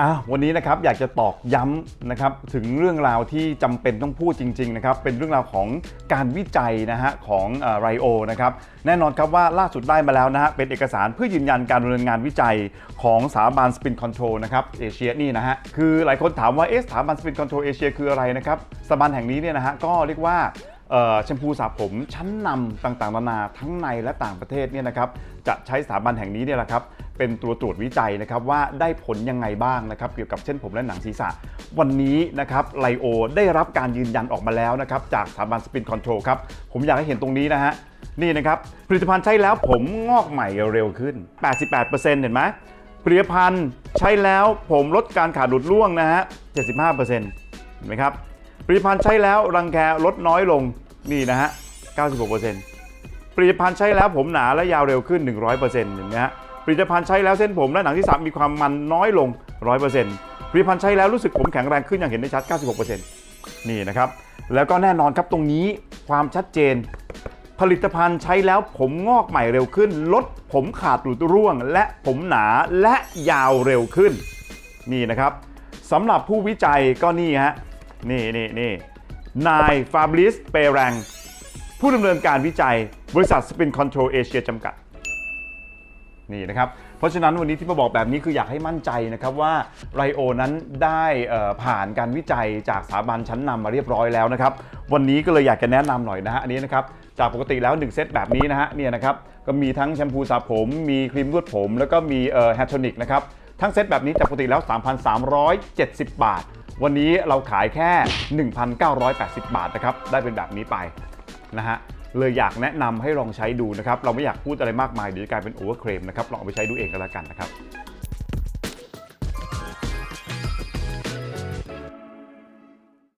อะวันนี้นะครับอยากจะตอกย้ำนะครับถึงเรื่องราวที่จำเป็นต้องพูดจริงๆนะครับเป็นเรื่องราวของการวิจัยนะฮะของไรโอนะครับแน่นอนครับว่าล่าสุดได้มาแล้วนะฮะเป็นเอกสารเพื่อยืนยันการดำเนินงานวิจัยของสถาบันสปินคอนโทรลนะครับเอเชียนี่นะฮะคือหลายคนถามว่าเอ๊ะสถาบันสปินคอนโทรลเอเชียคืออะไรนะครับสถาบันแห่งนี้เนี่ยนะฮะก็เรียกว่า แชมพูสระผมชั้นนำต่างๆนานาทั้งในและต่างประเทศเนี่ยนะครับจะใช้สถาบันแห่งนี้เนี่ยแหละครับเป็นตัวตรวจวิจัยนะครับว่าได้ผลยังไงบ้างนะครับเกี่ยวกับเส้นผมและหนังศีรษะ วันนี้นะครับไลโอได้รับการยืนยันออกมาแล้วนะครับจากสถาบันสปินคอนโทรลครับผมอยากให้เห็นตรงนี้นะฮะนี่นะครับผลิตภัณฑ์ใช้แล้วผมงอกใหม่เร็วขึ้น 88%เห็นไหมผลิตภัณฑ์ใช้แล้วผมลดการขาดหลุดร่วงนะฮะ75%เห็นไหมครับ ผลิตภัณฑ์ใช้แล้วรังแคลดน้อยลงนี่นะฮะ 96%ผลิตภัณฑ์ใช้แล้วผมหนาและยาวเร็วขึ้น 100%เห็นไหมฮะผลิตภัณฑ์ใช้แล้วเส้นผมและหนังที่สามมีความมันน้อยลง 100%ผลิตภัณฑ์ใช้แล้วรู้สึกผมแข็งแรงขึ้นอย่างเห็นได้ชัด 96%นี่นะครับ แล้วก็แน่นอนครับตรงนี้ความชัดเจน ผลิตภัณฑ์ใช้แล้วผมงอกใหม่เร็วขึ้น ลดผมขาดหลุดร่วง และผมหนาและยาวเร็วขึ้น นี่นะครับสำหรับผู้วิจัยก็นี่ฮะ นี่นี่นี่นายฟาบริสเปรัง ผู้ดำเนินการวิจัย บริษัทสปินคอนโทรลเอเชียจำกัด นี่นะครับ เพราะฉะนั้นวันนี้ที่มาบอกแบบนี้คืออยากให้มั่นใจนะครับว่าไรโอนั้นได้ผ่านการวิจัยจากสถาบันชั้นนำมาเรียบร้อยแล้วนะครับ วันนี้ก็เลยอยากจะแนะนำหน่อยนะฮะอันนี้นะครับจากปกติแล้ว 1 เซตแบบนี้นะฮะเนี่ยนะครับก็มีทั้งแชมพูสระผม มีครีมนวดผม แล้วก็มีแฮทโทนิกนะครับทั้งเซตแบบนี้จากปกติแล้ว 3,370 บาท วันนี้เราขายแค่ 1,980 บาทนะครับ ได้เป็นแบบนี้ไปนะฮะ เลยอยากแนะนำให้ลองใช้ดูนะครับ เราไม่อยากพูดอะไรมากมายเดี๋ยวจะกลายเป็นโอเวอร์เครมนะครับ ลองเอาไปใช้ดูเองก็แล้วกันนะครับ